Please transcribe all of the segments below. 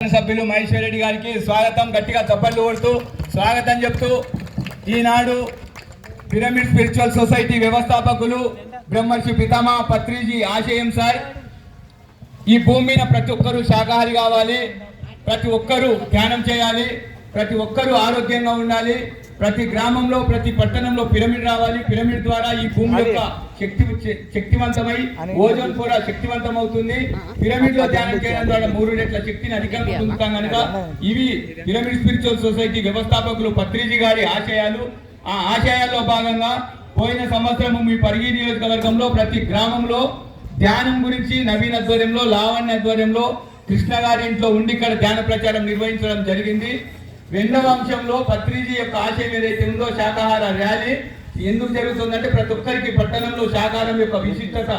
సభ్యులు మహేశ్వర్ రెడ్డి గారికి స్వాగతం గట్టిగా చప్పట్లు కొడుతూ స్వాగతం చెప్తూ ఈనాడు పిరమిడ్ స్పిరిచువల్ సొసైటీ వ్యవస్థాపకులు బ్రహ్మర్షి పితామా పత్రిజీ ఆశయం సార్. ఈ భూమి మీద ప్రతి ఒక్కరూ శాకాహారి కావాలి ప్రతి ఒక్కరూ ధ్యానం చేయాలి ప్రతి ఒక్కరూ ఆరోగ్యంగా ఉండాలి. ప్రతి గ్రామంలో ప్రతి పట్టణంలో పిరమిడ్ రావాలి. పిరమిడ్ ద్వారా ఈ భూమి యొక్క శక్తి శక్తివంతమై ఓజోన్ కూడా శక్తివంతం అవుతుంది పిరమిడ్లో ధ్యానం చేయడం ద్వారా మూడు రెట్ల శక్తిని అధికంగా పొందుతాం కనుక ఇవి పిరమిడ్ స్పిరిచువల్ సొసైటీ వ్యవస్థాపకులు పత్రిజీ గారి ఆశయాలు. ఆ ఆశయాల్లో భాగంగా పోయిన సంవత్సరం మీ పరిగి నియోజకవర్గంలో ప్రతి గ్రామంలో ధ్యానం గురించి నవీన్ ఆధ్వర్యంలో లావణ్య ఆధ్వర్యంలో కృష్ణ గారి ఇంట్లో ఉండి ఇక్కడ ధ్యాన ప్రచారం నిర్వహించడం జరిగింది. రెండవ అంశంలో పత్రిజీ యొక్క ఆశయం ఏదైతే ఉందో శాకాహార ర్యాలీ ఎందుకు జరుగుతుందంటే ప్రతి ఒక్కరికి పట్టణంలో శాకాహారం యొక్క విశిష్టత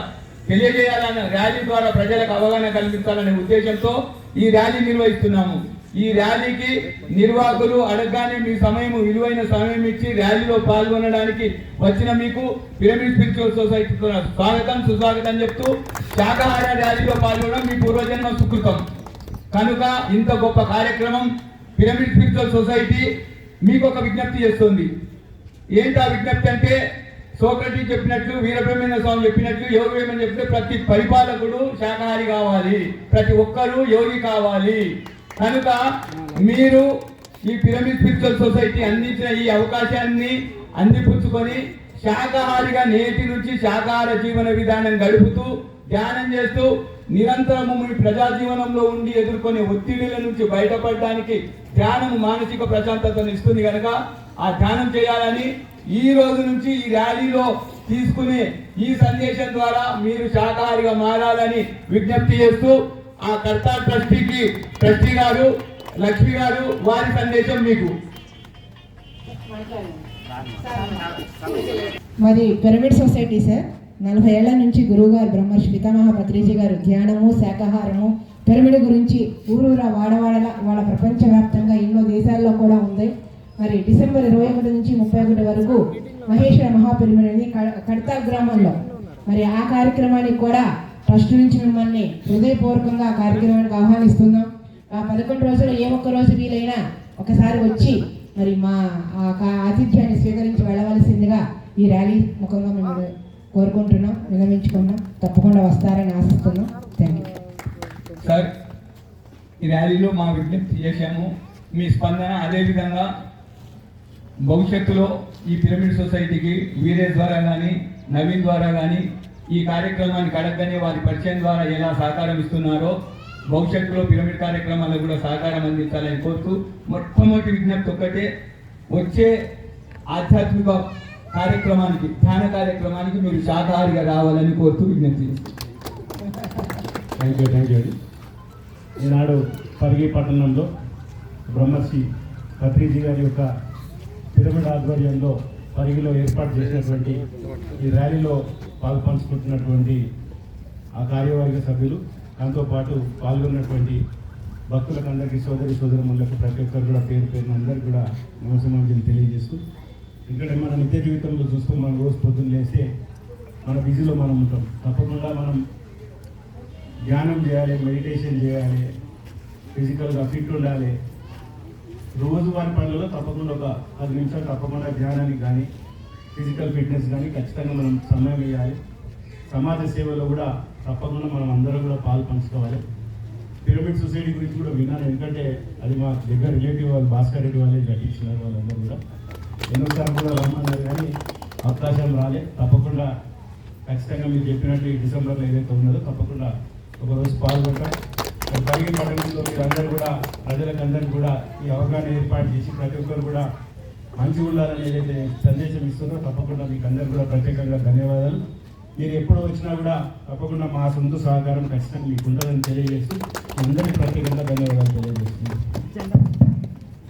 తెలియజేయాలన్న ర్యాలీ ద్వారా ప్రజలకు అవగాహన కల్పించాలనే ఉద్దేశంతో ఈ ర్యాలీ నిర్వహిస్తున్నాము. ఈ ర్యాలీకి నిర్వాహకులు అడగగానే మీ సమయం విలువైన సమయం ఇచ్చి ర్యాలీలో పాల్గొనడానికి వచ్చిన మీకు పిరమిడ్ స్పిరిచువల్ సొసైటీ స్వాగతం సుస్వాగతం చెప్తూ శాకాహార ర్యాలీలో పాల్గొనడం మీ పూర్వజన్మ సుకృతం. కనుక ఇంత గొప్ప కార్యక్రమం పిరమిడ్ స్పిరిచువల్ సొసైటీ మీకు ఒక విజ్ఞప్తి చేస్తుంది. ఏంటి ఆ విజ్ఞప్తి అంటే సోక్రటీ చెప్పినట్లు వీరబ్రహ్మేంద్ర స్వామి చెప్పినట్లు యోగి చెప్తే ప్రతి పరిపాలకుడు శాకాహారి కావాలి. ప్రతి ఒక్కరూ యోగి కావాలి. కనుక మీరు ఈ పిరమిడ్ స్పిరిచువల్ సొసైటీ అందించిన ఈ అవకాశాన్ని అందిపుచ్చుకొని శాకాహారిగా నేటి నుంచి శాకాహార జీవన విధానం గడుపుతూ ధ్యానం చేస్తూ నిరంతరము మీ ప్రజా జీవనంలో ఉండి ఎదుర్కొనే ఒత్తిడిల నుంచి బయటపడడానికి ధ్యానం మానసిక ప్రశాంతతను ఇస్తుంది కనుక ఆ ధ్యానం చేయాలని ఈ రోజు నుంచి ఈ ర్యాలీలో తీసుకునే ఈ సందేశం ద్వారా మీరు శాకాహారిగా మారాలని విజ్ఞప్తి చేస్తూ ఆ కర్తా ట్రస్టీకి ట్రస్టీ గారు లక్ష్మి గారు వారి సందేశం మీకు. మరి పిరమిడ్ సొసైటీ సార్? నలభై ఏళ్ళ నుంచి గురువుగారు బ్రహ్మర్షి పితామహ పత్రిజీ గారు ధ్యానము శాకాహారము పిరమిడ్ గురించి ఊరూరా వాడవాడల వాళ్ళ ప్రపంచవ్యాప్తంగా ఎన్నో దేశాల్లో కూడా ఉంది. మరి డిసెంబర్ ఇరవై ఒకటి నుంచి ముప్పై ఒకటి వరకు మహేశ్వర మహాపిరమిడ్ అని కడతా గ్రామంలో. మరి ఆ కార్యక్రమానికి కూడా ట్రస్ట్ నుంచి మిమ్మల్ని హృదయపూర్వకంగా ఆ కార్యక్రమానికి ఆహ్వానిస్తున్నాం. ఆ పదకొండు రోజులు ఏ ఒక్క రోజు వీలైనా ఒకసారి వచ్చి మరి మా ఆతిథ్యాన్ని స్వీకరించి వెళ్ళవలసిందిగా ఈ ర్యాలీ ముఖంగా మేము కోరుకుంటున్నాం వినమించుకున్నాం తప్పకుండా వస్తారని ఆశిస్తున్నాం. థ్యాంక్ యూ సార్ ఈ ర్యాలీలో మా విజ్ఞప్తి చేశాము. మీ స్పందన అదేవిధంగా భవిష్యత్తులో ఈ పిరమిడ్ సొసైటీకి వీరే ద్వారా కానీ నవీన్ ద్వారా కానీ ఈ కార్యక్రమానికి అడగగానే వారి పరిచయం ద్వారా ఎలా సహకారం ఇస్తున్నారో భవిష్యత్తులో పిరమిడ్ కార్యక్రమాలకు కూడా సహకారం అందించాలని కోరుతూ మొట్టమొదటి విజ్ఞప్తి ఒక్కటే వచ్చే ఆధ్యాత్మిక కార్యక్రమానికి ధ్యాన కార్యక్రమానికి మీరు శాఖాహారిగా రావాలని కోరుతూ విజ్ఞప్తి థ్యాంక్ యూ థ్యాంక్ యూ అండి ఈనాడు పరిగి పట్టణంలో బ్రహ్మశ్రీ పత్రిజీ గారి యొక్క పిరమిడ్ ఆధ్వర్యంలో పరిగిలో ఏర్పాటు చేసినటువంటి ఈ ర్యాలీలో పాల్పంచుకుంటున్నటువంటి ఆ కార్యవర్గ సభ్యులు దాంతోపాటు పాల్గొన్నటువంటి భక్తులకు అందరికీ సోదరి సోదరులకు ప్రతి ఒక్కరు కూడా పేరు పేరున అందరికీ కూడా నమస్కారం తెలియజేస్తూ ఇక్కడ మన నిత్య జీవితంలో చూస్తూ మనం రోజు పొద్దున్న లేస్తే మన బిజీలో మనం ఉంటాం. తప్పకుండా మనం ధ్యానం చేయాలి మెడిటేషన్ చేయాలి ఫిజికల్గా ఫిట్ ఉండాలి. రోజువారి పనులలో తప్పకుండా ఒక పది నిమిషాలు తప్పకుండా ధ్యానానికి కానీ ఫిజికల్ ఫిట్నెస్ కానీ ఖచ్చితంగా మనం సమయం ఇవ్వాలి సమాజ సేవలో కూడా తప్పకుండా మనం అందరం కూడా పాలు పంచుకోవాలి. పిరమిడ్ సొసైటీ గురించి కూడా విన్నాను. ఎందుకంటే అది మా దగ్గర రిలేటివ్ వాళ్ళు భాస్కర్ రెడ్డి వాళ్ళే కట్టించినారు వాళ్ళందరూ కూడా. ఎన్నోసార్లు కూడా రమ్మన్నారు కానీ అవకాశం రాలే. తప్పకుండా ఖచ్చితంగా మీరు చెప్పినట్టు ఈ డిసెంబర్లో ఏదైతే ఉన్నదో తప్పకుండా ఒకరోజు పాల్గొంటాం పరిగి పట్టణంలో మీరు అందరూ కూడా ప్రజలకు అందరికీ కూడా ఈ అవగాహన ఏర్పాటు చేసి ప్రతి ఒక్కరు కూడా మంచి ఉండాలని ఏదైతే సందేశం ఇస్తున్నారో తప్పకుండా మీకు అందరికీ కూడా ప్రత్యేకంగా ధన్యవాదాలు. మీరు ఎప్పుడు వచ్చినా కూడా తప్పకుండా మా సొంత సహకారం ఖచ్చితంగా మీకు ఉంటుందని తెలియజేస్తూ అందరికీ ప్రత్యేకంగా ధన్యవాదాలు తెలియజేస్తున్నాను.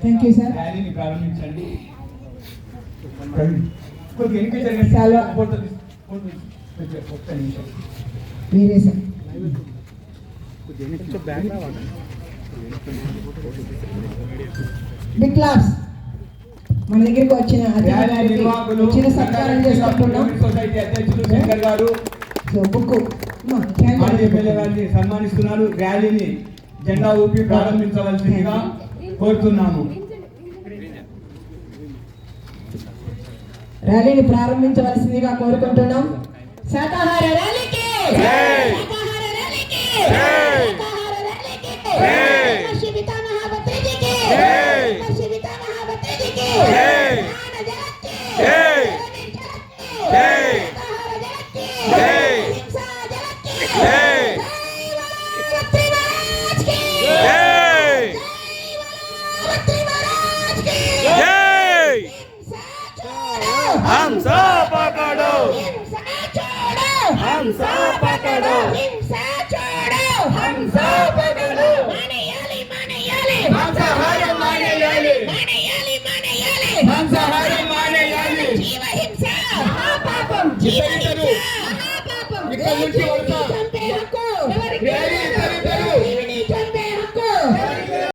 థ్యాంక్ యూ సార్ ర్యాలీని ప్రారంభించండి. మీరే సార్. మన దగ్గరికి వచ్చిన వచ్చిన సత్కారం చేసుకుంటున్నాం. సన్మానిస్తున్నారు. ర్యాలీని జెండా ఊపి ప్రారంభించవలసిందిగా కోరుతున్నాము. ర్యాలీని ప్రారంభించవలసిందిగా కోరుకుంటున్నాం. శాకాహార ర్యాలీకి! శాకాహార ర్యాలీకి! శాకాహార ర్యాలీకి! హంసా పకడో హింసా చూడో హంసా పకడో మనయాలి మనయాలి. హంసహారం మనయాలి. మనయాలి మనయాలి హంసహారం ఇక్కడ నుంచి వస్తా.